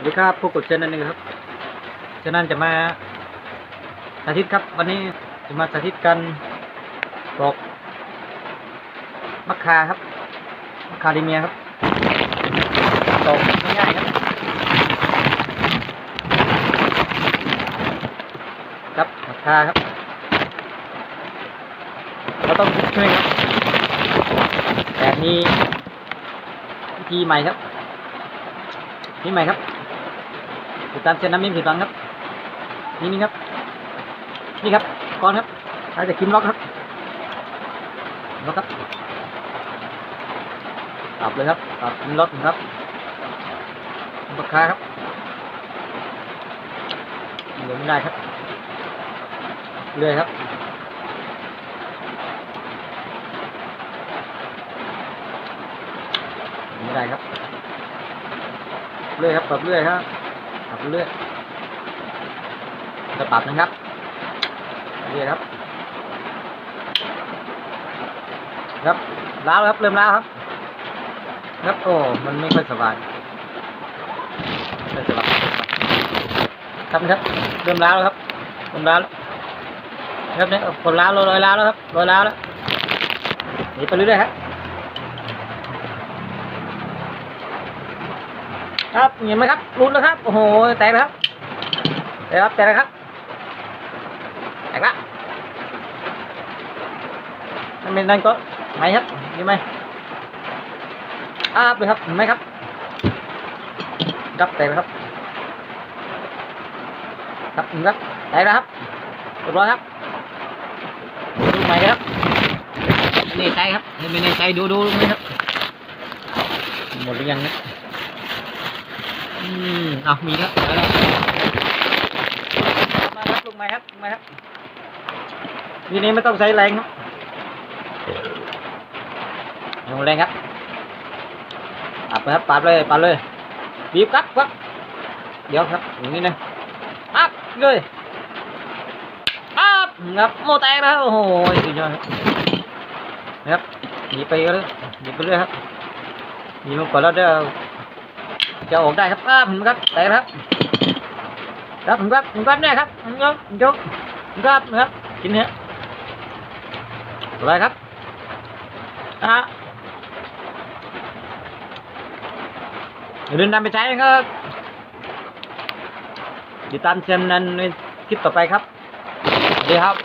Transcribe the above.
สวัสดีครับพวกกดเชนนั่นเองครับเชนนั่นจะมาสาธิตครับ วันนี้จะมาสาธิตกันปลอกมะคาครับมะคาดิเมียครับตอกง่ายๆครับครับมะคาครับเราต้องช่วยครับแต่มีวิธีใหม่ครับนี่ใหม่ครับ ติดตามเชนน้ำมิ้มผิดหวังครับ นี่นี่ครับ นี่ครับก้อนครับเราจะคิมล็อกครับล็อกครับปรับเลยครับปรับคิมล็อกครับปากกาครับเหลือไม่ได้ครับเลื่อยครับไม่ได้ครับเลื่อยครับปรับเลื่อยครับ ปรับเลื่อยจะปรับนะครับนี่ครับ ครับล้าครับเริ่มล้าครับ ครับโอ้มันไม่ค่อยสบายไม่ค่อยสบายครับครับเริ่มล้าแล้วครับเริ่มล้าแล้วครับเนี่ยผลล้าลอยล้าแล้วครับลอยล้าแล้วหนีไปเรื่อยๆครับ ครับเห็นไหมครับรุนแล้วครับโอ้โหแตกแล้วครับแตกครับแตกแล้วครับแตกละนั่นเป็นนั่นก็ไหมครับนี่ไหมอาบเลยครับเห็นไหมครับครับแตกแล้วครับครับเห็นครับแตกแล้วครับเรียบร้อยครับดูใหม่ครับนี่ใจครับนี่เป็นในใจดูดูดูนี่ครับหมดหรือยังเนี่ย มเอามีครับเอาแล้วมาครับลุงม่ครับลุงม่ครับทีนี้ไม่ต้องใช้แรงครับลงแรงครับปับครับปับเลยปับเลยบีบครับครับเดี๋ยวครับอย่างนี้นะปับเลยปับครับโมแตกแล้วโอ้โหสุดยอดครับหนีไปเลยหนีไปเรื่อยครับหนีมาก่อนแล้วเดี๋ยว จะออกได้ครับปั๊บเห็นไหมครับแตกแล้ครับครับผมครับผมครับแน่ครับผมครับผมยกผมครับนะครับกินเนี้ยอะไรครับอะอย่าลืมนำไปใช้นะครับติดตามเชมนั้นในคลิปต่อไปครับดีครับ